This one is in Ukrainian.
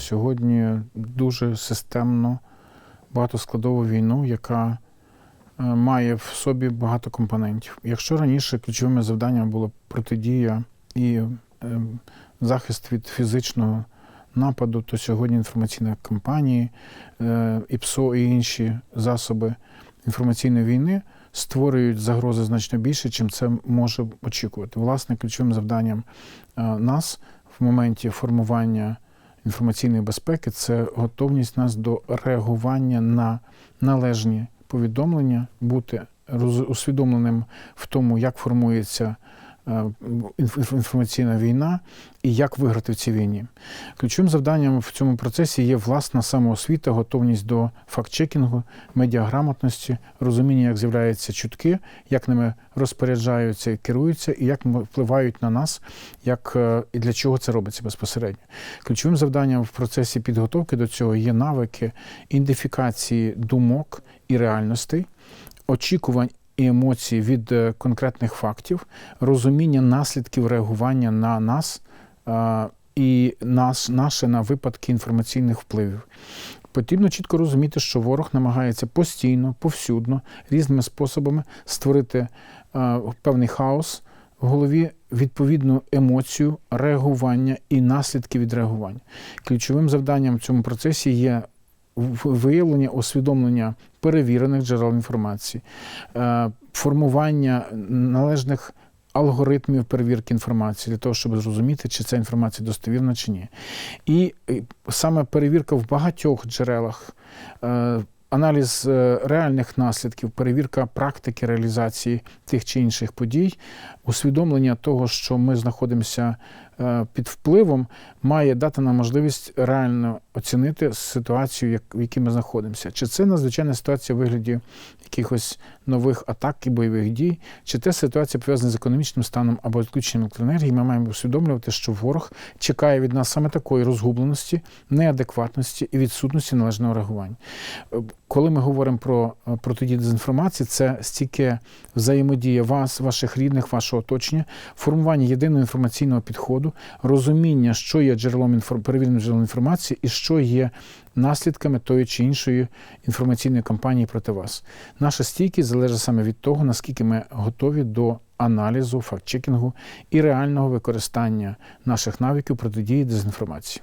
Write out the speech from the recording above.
сьогодні дуже системно багатоскладову війну, яка е, має в собі багато компонентів. Якщо раніше ключовими завданнями було протидія і е, захист від фізичного нападу, то сьогодні інформаційні кампанії, е, ІПСО і інші засоби інформаційної війни створюють загрози значно більше, чим це може очікувати. Власне, ключовим завданням нас в моменті формування інформаційної безпеки це готовність нас до реагування на належні повідомлення, бути усвідомленим в тому, як формується інформаційна війна і як виграти в цій війні. Ключовим завданням в цьому процесі є власна самоосвіта, готовність до факт-чекінгу, медіаграмотності, розуміння, як з'являються чутки, як ними розпоряджаються і керуються, і як впливають на нас, як е, і для чого це робиться безпосередньо. Ключовим завданням в процесі підготовки до цього є навики ідентифікації думок і реальностей, очікувань і емоцій від е, конкретних фактів, розуміння наслідків реагування на нас і нас, наше на випадки інформаційних впливів. Потрібно чітко розуміти, що ворог намагається постійно, повсюдно, різними способами створити е, певний хаос в голові, відповідну емоцію, реагування і наслідки від реагування. Ключовим завданням в цьому процесі є виявлення, усвідомлення перевірених джерел інформації, е, формування належних алгоритмів перевірки інформації для того, щоб зрозуміти, чи ця інформація достовірна чи ні. І саме перевірка в багатьох джерелах. е, Аналіз е, реальних наслідків, перевірка практики реалізації тих чи інших подій, усвідомлення того, що ми знаходимося під впливом, має дати нам можливість реально оцінити ситуацію, в якій ми знаходимося. Чи це надзвичайна ситуація в вигляді якихось нових атак і бойових дій, чи це ситуація пов'язана з економічним станом або відключенням електроенергії, ми маємо усвідомлювати, що ворог чекає від нас саме такої розгубленості, неадекватності і відсутності належного реагування. Е, Коли ми говоримо про е, протидію дезінформації, це стільки взаємодія вас, ваших рідних, вашого оточення, формування єдиного інформаційного підходу, розуміння, що є джерелом перевіреним джерелом інформації і що є наслідками тої чи іншої інформаційної кампанії проти вас. Наша стійкість залежить саме від того, наскільки ми готові до аналізу, факт-чекінгу і реального використання наших навиків протидії дезінформації.